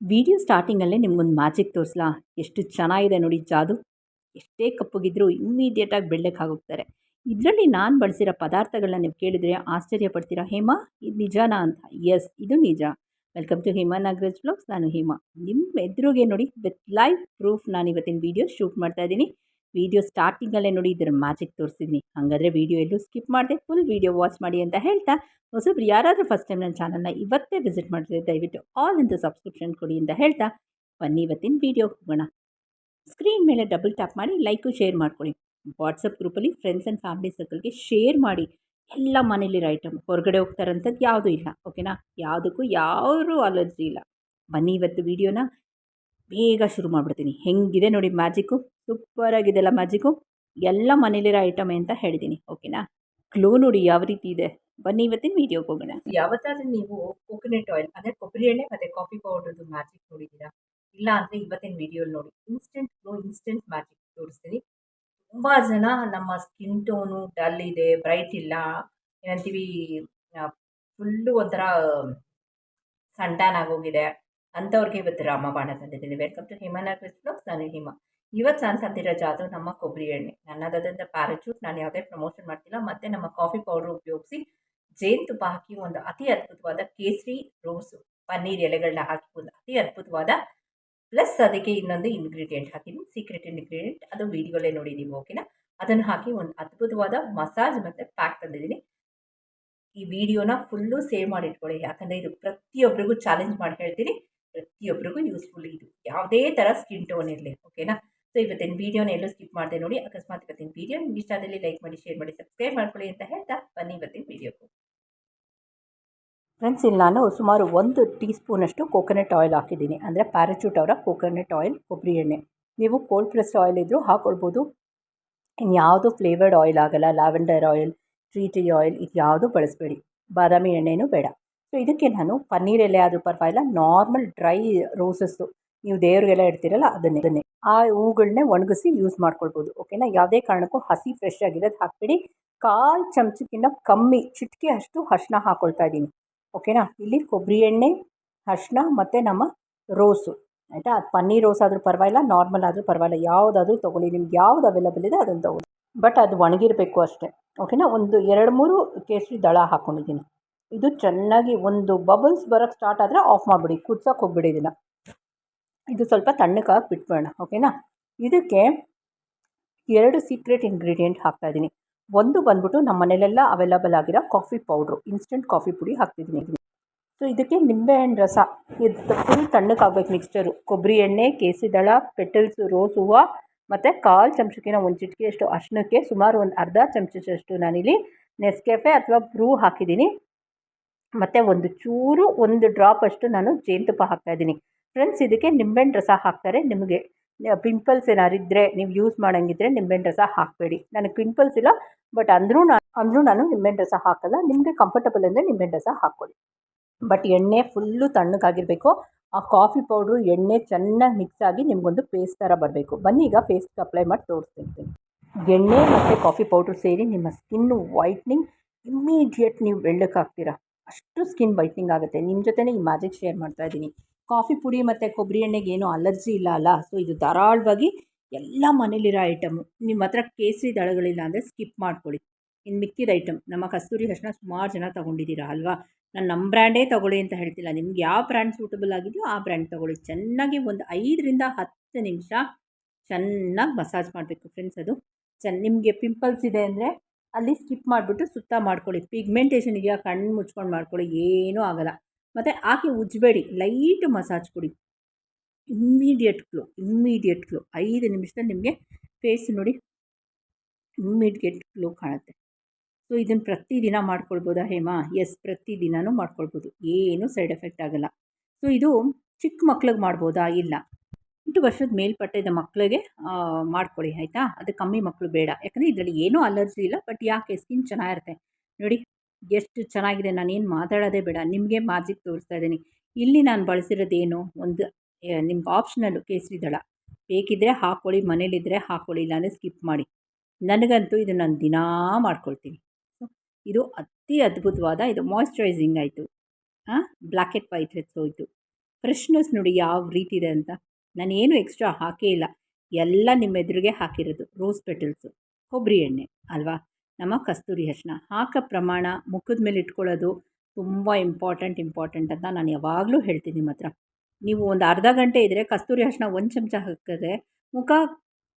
Video ಸ್ಟಾರ್ಟಿಂಗಲ್ಲೇ ನಿಮ್ಗೊಂದು magic ತೋರಿಸ್ಲಾ? ಎಷ್ಟು ಚೆನ್ನಾಗಿದೆ ನೋಡಿ ಜಾದು. ಎಷ್ಟೇ ಕಪ್ಪಗಿದ್ರೂ ಇಮ್ಮಿಡಿಯೇಟಾಗಿ ಬೆಳ್ಳಕ್ಕೆ ಆಗೋಗ್ತಾರೆ. ಇದರಲ್ಲಿ ನಾನು ಬಳಸಿರೋ ಪದಾರ್ಥಗಳನ್ನ ನೀವು ಕೇಳಿದರೆ ಆಶ್ಚರ್ಯ ಪಡ್ತೀರಾ? ಹೇಮಾ, ಇದು ನಿಜಾನಾ ಅಂತ? ಎಸ್ ಇದು ನಿಜ. Welcome to Hema Nagaraj blogs ನಾನು ಹೇಮಾ. ನಿಮ್ಮ ಎದುರಿಗೆ ನೋಡಿ ವಿತ್ ಲೈವ್ ಪ್ರೂಫ್ ನಾನು ಇವತ್ತಿನ ವೀಡಿಯೋ ಶೂಟ್ ಮಾಡ್ತಾ ಇದ್ದೀನಿ. ವೀಡಿಯೋ ಸ್ಟಾರ್ಟಿಂಗಲ್ಲೇ ನೋಡಿ, ಇದರ ಮ್ಯಾಜಿಕ್ ತೋರಿಸಿದ್ದೀನಿ ಹಾಗಾದರೆ ವೀಡಿಯೋ ಎಲ್ಲೂ ಸ್ಕಿಪ್ ಮಾಡಿದೆ, ಫುಲ್ ವೀಡಿಯೋ ವಾಚ್ ಮಾಡಿ ಅಂತ ಹೇಳ್ತಾ, ಹೊಸಬ್ರು ಯಾರಾದರೂ ಫಸ್ಟ್ ಟೈಮ್ ನನ್ನ ಚಾನಲ್ನ ಇವತ್ತೇ ವಿಸಿಟ್ ಮಾಡಿದ್ರೆ ದಯವಿಟ್ಟು ಆಲ್ ಇಂದ ಸಬ್ಸ್ಕ್ರಿಪ್ಷನ್ ಕೊಡಿ ಅಂತ ಹೇಳ್ತಾ, ಬನ್ನಿ ಇವತ್ತಿನ ವಿಡಿಯೋ ಹೋಗೋಣ. ಸ್ಕ್ರೀನ್ ಮೇಲೆ ಡಬಲ್ ಟ್ಯಾಪ್ ಮಾಡಿ ಲೈಕು ಶೇರ್ ಮಾಡ್ಕೊಳ್ಳಿ ವಾಟ್ಸಪ್ ಗ್ರೂಪಲ್ಲಿ ಫ್ರೆಂಡ್ಸ್ ಆ್ಯಂಡ್ ಫ್ಯಾಮಿಲಿ ಸರ್ಕಲ್ಗೆ ಶೇರ್ ಮಾಡಿ. ಎಲ್ಲ ಮನೇಲಿರೋ ಐಟಮ್ ಹೊರಗಡೆ ಹೋಗ್ತಾರಂಥದ್ದು ಯಾವುದೂ ಇಲ್ಲ ಓಕೆನಾ ಯಾವುದಕ್ಕೂ ಯಾರೂ ಅಲರ್ಜಿ ಇಲ್ಲ. ಬನ್ನಿ ಇವತ್ತು ವೀಡಿಯೋನ ಬೇಗ ಶುರು ಮಾಡಿಬಿಡ್ತೀನಿ. ಹೆಂಗಿದೆ ನೋಡಿ ಮ್ಯಾಜಿಕ್ಕು? ಸೂಪರಾಗಿದೆಲ್ಲ ಮ್ಯಾಜಿಕ್ಕು ಎಲ್ಲ ಮನೇಲಿರೋ ಐಟಮೇ ಅಂತ ಹೇಳಿದ್ದೀನಿ ಓಕೆನಾ ಕ್ಲೂ ನೋಡಿ ಯಾವ ರೀತಿ ಇದೆ. ಬನ್ನಿ ಇವತ್ತಿನ ವೀಡಿಯೋಗೆ ಹೋಗೋಣ. ಯಾವತ್ತಾದ್ರೂ ನೀವು ಕೋಕೋನಟ್ ಆಯಿಲ್ ಅಂದರೆ ಕೊಬ್ಬರಿ ಎಣ್ಣೆ ಮತ್ತು ಕಾಫಿ ಪೌಡರ್ದು ಮ್ಯಾಜಿಕ್ ನೋಡಿದ್ದೀರಾ? ಇಲ್ಲ ಅಂದರೆ ಇವತ್ತಿನ ವಿಡಿಯೋಲಿ ನೋಡಿ. ಇನ್ಸ್ಟೆಂಟ್ ಗ್ಲೋ ಇನ್ಸ್ಟೆಂಟ್ ಮ್ಯಾಜಿಕ್ ತೋರಿಸ್ತೀನಿ. ತುಂಬ ಜನ ನಮ್ಮ ಸ್ಕಿನ್ ಟೋನು ಡಲ್ ಇದೆ ಬ್ರೈಟ್ ಇಲ್ಲ. ಏನಂತೀವಿ ಫುಲ್ಲು ಒಂಥರ ಸಣ್ಟಾನ್ ಆಗೋಗಿದೆ. ಅಂಥವ್ರಿಗೆ ಇವತ್ತು ರಾಮಬಾಣ ತಂದಿದ್ದೀನಿ. ವೆಲ್ಕಮ್ ಟು ಹಿಮನಗರ್ ಬ್ಲಾಗ್ಸ್ ನಾನು ಹಿಮ ಇವತ್ತು ನಾನು ತಂದಿರೋ ಜಾದು ನಮ್ಮ ಕೊಬ್ಬರಿ ಎಣ್ಣೆ. ನನ್ನದಾದಂಥ ಪ್ಯಾರಾಚೂಟ್ ನಾನು ಯಾವುದೇ ಪ್ರಮೋಷನ್ ಮಾಡ್ತಿಲ್ಲ. ಮತ್ತು ನಮ್ಮ ಕಾಫಿ ಪೌಡ್ರ್ ಉಪಯೋಗಿಸಿ ಜೇನುತುಪ್ಪ ಹಾಕಿ ಒಂದು ಅತಿ ಅದ್ಭುತವಾದ ಕೇಸರಿ ರೋಸು, ಪನ್ನೀರ್ ಎಲೆಗಳನ್ನ ಹಾಕಿ ಒಂದು ಅತಿ ಅದ್ಭುತವಾದ ಪ್ಲಸ್ ಅದಕ್ಕೆ ಇನ್ನೊಂದು ಇಂಗ್ರೀಡಿಯೆಂಟ್ ಹಾಕಿದ್ದೀನಿ ಸೀಕ್ರೆಟ್ ಇಂಗ್ರೀಡಿಯೆಂಟ್ ಅದು ವೀಡಿಯೋಲೇ ನೋಡಿದ್ದೀವಿ ಓಕೆನಾ ಅದನ್ನು ಹಾಕಿ ಒಂದು ಅದ್ಭುತವಾದ ಮಸಾಜ್ ಮತ್ತು ಪ್ಯಾಕ್ ತಂದಿದ್ದೀನಿ ಈ ವಿಡಿಯೋನ ಫುಲ್ಲು ಸೇವ್ ಮಾಡಿಟ್ಕೊಳ್ಳಿ. ಯಾಕಂದರೆ ಇದು ಪ್ರತಿಯೊಬ್ಬರಿಗೂ ಚಾಲೆಂಜ್ ಮಾಡಿ ಹೇಳ್ತೀನಿ ಪ್ರತಿಯೊಬ್ಬರಿಗೂ ಯೂಸ್ಫುಲ್ ಇದು ಯಾವುದೇ ಥರ ಸ್ಕಿನ್ ಟೋನ್ ಇರಲಿ ಓಕೆನಾ ಸೊ ಇವತ್ತಿನ ವೀಡಿಯೋನ ಎಲ್ಲೂ ಸ್ಕಿಪ್ ಮಾಡಿದೆ ನೋಡಿ. ಅಕಸ್ಮಾತ್ ಇವತ್ತಿನ ವೀಡಿಯೋ ನಿಮ್ಗೆ ಇಷ್ಟ ಲೈಕ್ ಮಾಡಿ ಶೇರ್ ಮಾಡಿ ಸಬ್ಸ್ಕ್ರೈಬ್ ಮಾಡ್ಕೊಳ್ಳಿ ಅಂತ ಹೇಳ್ತಾ ಬನ್ನಿ ಇವತ್ತಿನ ವೀಡಿಯೋಗೆ ಫ್ರೆಂಡ್ಸ್ ಇಲ್ಲಿ ನಾನು ಸುಮಾರು ಒಂದು ಟೀ ಸ್ಪೂನಷ್ಟು ಕೋಕೋನಟ್ ಆಯಿಲ್ ಹಾಕಿದ್ದೀನಿ. ಅಂದರೆ ಪ್ಯಾರಾಚೂಟ್ ಅವರ ಕೋಕೋನಟ್ ಆಯಿಲ್ ಕೊಬ್ಬರಿ ಎಣ್ಣೆ. ನೀವು ಕೋಲ್ಡ್ ಪ್ರೆಸ್ಡ್ ಆಯಿಲ್ ಇದ್ದರೂ ಹಾಕ್ಕೊಳ್ಬೋದು ಇನ್ಯಾವುದು ಫ್ಲೇವರ್ಡ್ ಆಯಿಲ್ ಆಗಲ್ಲ. Lavender oil tree tea oil ಇದು ಯಾವುದೂ ಬಳಸಬೇಡಿ. ಬಾದಾಮಿ ಎಣ್ಣೆನೂ ಬೇಡ. ಸೊ ಇದಕ್ಕೆ ನಾನು ಪನ್ನೀರ್ ಎಲೆ ಆದರೂ ಪರವಾಗಿಲ್ಲ. ನಾರ್ಮಲ್ ಡ್ರೈ ರೋಸಸ್ಸು ನೀವು ದೇವ್ರಿಗೆಲ್ಲ ಇಡ್ತೀರಲ್ಲ, ಅದನ್ನೇ. ಅದನ್ನೇ. ಆ ಹೂಗಳನ್ನೇ ಒಣಗಿಸಿ ಯೂಸ್ ಮಾಡ್ಕೊಳ್ಬೋದು. ಓಕೆನಾ ಯಾವುದೇ ಕಾರಣಕ್ಕೂ ಹಸಿ ಫ್ರೆಶ್ ಆಗಿರೋದು ಹಾಕ್ಬಿಡಿ. ಕಾಲು ಚಮಚಕ್ಕಿಂತ ಕಮ್ಮಿ, ಚಿಟಿಕೆ ಅಷ್ಟು ಅರ್ಶಿನ ಹಾಕ್ಕೊಳ್ತಾ ಇದ್ದೀನಿ. ಓಕೆನಾ ಇಲ್ಲಿ ಕೊಬ್ಬರಿ ಎಣ್ಣೆ ಅರ್ಶಿನ ಮತ್ತು ನಮ್ಮ ರೋಸು. ಆಯಿತಾ? ಅದು ಪನ್ನೀರ್ ರೋಸ್ ಆದರೂ ಪರವಾಗಿಲ್ಲ ನಾರ್ಮಲ್ ಆದರೂ ಪರವಾಗಿಲ್ಲ. ಯಾವುದಾದ್ರೂ ತೊಗೊಳ್ಳಿ. ನಿಮ್ಗೆ ಯಾವ್ದು ಅವೈಲಬಲ್ ಇದೆ ಅದನ್ನು ತೊಗೊಳ್ಳಿ. ಬಟ್ ಅದು ಒಣಗಿರಬೇಕು ಅಷ್ಟೇ. ಓಕೆನಾ ಒಂದು ಎರಡು ಮೂರು ಕೇಸರಿ ದಳ ಹಾಕ್ಕೊಂಡಿದ್ದೀನಿ ಇದು ಚೆನ್ನಾಗಿ ಒಂದು ಬಬಲ್ಸ್ ಬರೋಕ್ಕೆ ಸ್ಟಾರ್ಟ್ ಆದರೆ ಆಫ್ ಮಾಡಿಬಿಡಿ. ಕುದ್ಸೋಕೆ ಹೋಗ್ಬಿಡಿ ಇದನ್ನು. ಇದು ಸ್ವಲ್ಪ ತಣ್ಣಕ್ಕಾಗಿ ಬಿಟ್ಬಿಡೋಣ ಓಕೆನಾ? ಇದಕ್ಕೆ ಎರಡು ಸೀಕ್ರೆಟ್ ಇಂಗ್ರೀಡಿಯೆಂಟ್ ಹಾಕ್ತಾಯಿದ್ದೀನಿ ಒಂದು ಬಂದ್ಬಿಟ್ಟು ನಮ್ಮ ಮನೇಲೆಲ್ಲ ಅವೈಲಬಲ್ ಆಗಿರೋ ಕಾಫಿ ಪೌಡ್ರು ಇನ್ಸ್ಟೆಂಟ್ ಕಾಫಿ ಪುಡಿ ಹಾಕ್ತಿದ್ದೀನಿ ಸೊ ಇದಕ್ಕೆ ನಿಂಬೆಹಣ್ಣು ರಸ. ಇದು ಫುಲ್ ತಣ್ಣಕ್ಕಾಗಬೇಕು ಮಿಕ್ಸ್ಚರು ಕೊಬ್ಬರಿ ಎಣ್ಣೆ ಕೇಸಿದಳ ಪೆಟಲ್ಸು, ರೋಸ್ ಹೂವು ಮತ್ತು ಕಾಲು ಚಮಚಕ್ಕಿನ ಒಂದು ಚಿಟಿಕೆಯಷ್ಟು ಅರ್ಶನಕ್ಕೆ ಸುಮಾರು ಒಂದು ಅರ್ಧ ಚಮಚದಷ್ಟು ನಾನಿಲ್ಲಿ ನೆಸ್ಕೆಫೆ ಅಥವಾ ಬ್ರೂ ಹಾಕಿದ್ದೀನಿ. ಮತ್ತು ಒಂದು ಚೂರು, ಒಂದು ಡ್ರಾಪ್ ಅಷ್ಟು ನಾನು ಜೇನುತುಪ್ಪ ಹಾಕ್ತಾಯಿದ್ದೀನಿ ಫ್ರೆಂಡ್ಸ್ ಇದಕ್ಕೆ ನಿಂಬೆಹಣ್ಣು ರಸ ಹಾಕ್ತಾರೆ. ನಿಮಗೆ ಪಿಂಪಲ್ಸ್ ಏನಾದ್ರು ಇದ್ದರೆ ನೀವು ಯೂಸ್ ಮಾಡೋಂಗಿದ್ರೆ ನಿಂಬೆಹಣ್ಣು ರಸ ಹಾಕಬೇಡಿ. ನನಗೆ ಪಿಂಪಲ್ಸ್ ಇಲ್ಲ ಬಟ್ ಅಂದರೂ ನಾನು ಅಂದರೂ ನಾನು ನಿಂಬೆಹಣ್ಣು ರಸ ಹಾಕಲ್ಲ. ನಿಮಗೆ ಕಂಫರ್ಟಬಲ್ ಅಂದರೆ ನಿಂಬೆಹಣ್ಣು ರಸ ಹಾಕ್ಕೊಳ್ಳಿ ಬಟ್ ಎಣ್ಣೆ ಫುಲ್ಲು ತಣ್ಣಗಾಗಿರಬೇಕು ಆ ಕಾಫಿ ಪೌಡ್ರು ಎಣ್ಣೆ ಚೆನ್ನಾಗಿ ಮಿಕ್ಸ್ ಆಗಿ ನಿಮಗೊಂದು ಪೇಸ್ಟ್ ಥರ ಬರಬೇಕು. ಬನ್ನಿ, ಈಗ ಪೇಸ್ಟ್ಗೆ ಅಪ್ಲೈ ಮಾಡಿ ತೋರಿಸ್ತಿರ್ತೀನಿ ಎಣ್ಣೆ ಮತ್ತು ಕಾಫಿ ಪೌಡ್ರು ಸೇರಿ ನಿಮ್ಮ ಸ್ಕಿನ್ನು ವೈಟ್ನಿಂಗ್ ಇಮ್ಮಿಡಿಯೇಟ್ ನೀವು ಬೆಳ್ಳಕ್ಕಾಗ್ತೀರಾ. ಅಷ್ಟು ಸ್ಕಿನ್ ವೈಟ್ನಿಂಗ್ ಆಗುತ್ತೆ. ನಿಮ್ಮ ಜೊತೆನೇ ಈ ಮ್ಯಾಜಿಕ್ ಶೇರ್ ಮಾಡ್ತಾ ಇದ್ದೀನಿ. ಕಾಫಿ ಪುಡಿ ಮತ್ತು ಕೊಬ್ಬರಿ ಎಣ್ಣೆಗೆ ಏನೂ ಅಲರ್ಜಿ ಇಲ್ಲ ಅಲ್ಲ? ಸೊ ಇದು ಧಾರಾಳವಾಗಿ ಎಲ್ಲ ಮನೇಲಿರೋ ಐಟಮು ನಿಮ್ಮ ಹತ್ರ ಕೇಸರಿ ದಳಗಳಿಲ್ಲ ಅಂದರೆ ಸ್ಕಿಪ್ ಮಾಡ್ಕೊಳ್ಳಿ. ಇನ್ನು ಮಿಕ್ಕಿದ ಐಟಮ್ ನಮ್ಮ ಕಸ್ತೂರಿ ಅರ್ಶಿನ ಸುಮಾರು ಜನ ತೊಗೊಂಡಿದ್ದೀರಾ ಅಲ್ವಾ? ನಾನು ನಮ್ಮ ಬ್ರ್ಯಾಂಡೇ ತೊಗೊಳ್ಳಿ ಅಂತ ಹೇಳ್ತಿಲ್ಲ. ನಿಮ್ಗೆ ಯಾವ ಬ್ರ್ಯಾಂಡ್ ಸೂಟಬಲ್ ಆಗಿದೆಯೋ ಆ ಬ್ರ್ಯಾಂಡ್ ತೊಗೊಳ್ಳಿ. ಚೆನ್ನಾಗಿ ಒಂದು ಐದರಿಂದ ಹತ್ತು ನಿಮಿಷ ಚೆನ್ನಾಗಿ ಮಸಾಜ್ ಮಾಡಬೇಕು ಫ್ರೆಂಡ್ಸ್ ಅದು. ಚೆನ್ನ ನಿಮಗೆ ಪಿಂಪಲ್ಸ್ ಇದೆ ಅಂದರೆ ಅಲ್ಲಿ ಸ್ಕಿಪ್ ಮಾಡಿಬಿಟ್ಟು ಸುತ್ತ ಮಾಡ್ಕೊಳ್ಳಿ. ಪಿಗ್ಮೆಂಟೇಷನ್ ಇದೆಯಾ? ಕಣ್ಣು ಮುಚ್ಕೊಂಡು ಮಾಡ್ಕೊಳ್ಳಿ. ಏನೂ ಆಗೋಲ್ಲ. ಮತ್ತು ಹಾಕಿ ಉಜ್ಜಬೇಡಿ ಲೈಟ್ ಮಸಾಜ್ ಕೊಡಿ. ಇಮ್ಮಿಡಿಯೇಟ್ ಗ್ಲೋ ಇಮ್ಮಿಡಿಯೇಟ್ ಗ್ಲೋ ಐದು ನಿಮಿಷದಲ್ಲಿ ನಿಮಗೆ ಫೇಸ್ ನೋಡಿ ಇಮ್ಮಿಡಿಯೇಟ್ ಗ್ಲೋ ಕಾಣುತ್ತೆ. ಸೊ ಇದನ್ನು ಪ್ರತಿದಿನ ಮಾಡ್ಕೊಳ್ಬೋದಾ ಹೇಮಾ? ಎಸ್ ಪ್ರತಿದಿನೂ ಮಾಡ್ಕೊಳ್ಬೋದು. ಏನೂ ಸೈಡ್ ಎಫೆಕ್ಟ್ ಆಗೋಲ್ಲ. ಸೊ ಇದು ಚಿಕ್ಕ ಮಕ್ಳಿಗೆ ಮಾಡ್ಬೋದಾ? ಇಲ್ಲ. ಎಂಟು ವರ್ಷದ ಮೇಲ್ಪಟ್ಟಿದ್ದ ಮಕ್ಕಳಿಗೆ ಮಾಡ್ಕೊಳ್ಳಿ ಆಯಿತಾ? ಅದು ಕಮ್ಮಿ ಮಕ್ಕಳು ಬೇಡ. ಯಾಕಂದರೆ ಇದರಲ್ಲಿ ಏನೂ ಅಲರ್ಜಿ ಇಲ್ಲ ಬಟ್ ಯಾಕೆ? ಸ್ಕಿನ್ ಚೆನ್ನಾಗಿರುತ್ತೆ. ನೋಡಿ. ಎಷ್ಟು ಚೆನ್ನಾಗಿದೆ, ನಾನೇನು ಮಾತಾಡೋದೇ ಬೇಡ, ನಿಮಗೆ ಮ್ಯಾಜಿಕ್ ತೋರಿಸ್ತಾ ಇದ್ದೀನಿ. ಇಲ್ಲಿ ನಾನು ಬಳಸಿರೋದೇನು? ಒಂದು ನಿಮ್ಗೆ ಆಪ್ಷನಲ್ಲು ಕೇಸರಿ ದಳ ಬೇಕಿದ್ದರೆ ಹಾಕ್ಕೊಳ್ಳಿ ಮನೇಲಿದ್ದರೆ ಹಾಕ್ಕೊಳ್ಳಿ ಇಲ್ಲಾಂದರೆ ಸ್ಕಿಪ್ ಮಾಡಿ. ನನಗಂತೂ ಇದು ನಾನು ದಿನಾ ಮಾಡ್ಕೊಳ್ತೀನಿ. ಇದು ಅತಿ ಅದ್ಭುತವಾದ, ಇದು ಮಾಯಿಶ್ಚರೈಸಿಂಗ್ ಆಯಿತು. ಹಾಂ ಬ್ಲ್ಯಾಕ್ ಹೆಡ್ ವೈಟ್ ಹೆಡ್ಸ್ ಹೋಯಿತು ಫ್ರೆಶ್ನೆಸ್ ನೋಡಿ ಯಾವ ರೀತಿ ಇದೆ ಅಂತ ನಾನೇನು ಎಕ್ಸ್ಟ್ರಾ ಹಾಕೇ ಇಲ್ಲ. ಎಲ್ಲ ನಿಮ್ಮ ಎದುರಿಗೆ ಹಾಕಿರೋದು ರೋಸ್ ಪೆಟಲ್ಸು ಕೊಬ್ಬರಿ ಎಣ್ಣೆ, ಅಲ್ವಾ? ನಮ್ಮ ಕಸ್ತೂರಿ ಅರ್ಶಿನ ಹಾಕೋ ಪ್ರಮಾಣ ಮುಖದ ಮೇಲೆ ಇಟ್ಕೊಳ್ಳೋದು ತುಂಬ ಇಂಪಾರ್ಟೆಂಟ್ ಇಂಪಾರ್ಟೆಂಟ್ ಅಂತ ನಾನು ಯಾವಾಗಲೂ ಹೇಳ್ತೀನಿ ನಿಮ್ಮ ಹತ್ರ. ನೀವು ಒಂದು ಅರ್ಧ ಗಂಟೆ ಇದ್ದರೆ ಕಸ್ತೂರಿ ಅರ್ಶಿನ ಒಂದು ಚಮಚ ಹಾಕಿದ್ರೆ ಮುಖ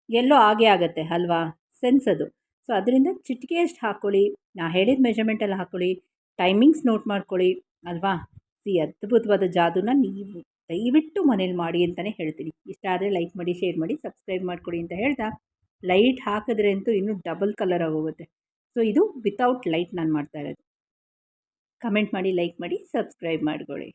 ಎಲ್ಲೋ ಆಗೇ ಆಗುತ್ತೆ, ಅಲ್ವಾ? ಸೆನ್ಸ್ ಅದು. ಸೊ ಅದರಿಂದ ಚಿಟಿಕೆಯಷ್ಟು ಹಾಕ್ಕೊಳ್ಳಿ ನಾ ಹೇಳಿದ ಮೆಜರ್ಮೆಂಟಲ್ಲಿ ಹಾಕ್ಕೊಳ್ಳಿ ಟೈಮಿಂಗ್ಸ್ ನೋಟ್ ಮಾಡ್ಕೊಳ್ಳಿ, ಅಲ್ವಾ? ಈ ಅದ್ಭುತವಾದ ಜಾದೂನ ನೀವು ದಯವಿಟ್ಟು ಮನೇಲಿ ಮಾಡಿ ಅಂತಲೇ ಹೇಳ್ತೀನಿ. ಇಷ್ಟ ಆದರೆ ಲೈಕ್ ಮಾಡಿ ಶೇರ್ ಮಾಡಿ ಸಬ್ಸ್ಕ್ರೈಬ್ ಮಾಡಿಕೊಡಿ ಅಂತ ಹೇಳ್ತಾ ಲೈಟ್ ಹಾಕಿದ್ರೆ ಅಂತೂ ಇನ್ನೂ ಡಬಲ್ ಕಲರ್ ಆಗೋಗುತ್ತೆ. ಸೊ ಇದು ವಿತೌಟ್ ಲೈಟ್ ನಾನು ಮಾಡ್ತಾ ಇರೋದು. ಕಮೆಂಟ್ ಮಾಡಿ ಲೈಕ್ ಮಾಡಿ ಸಬ್ಸ್ಕ್ರೈಬ್ ಮಾಡ್ಕೊಳ್ಳಿ.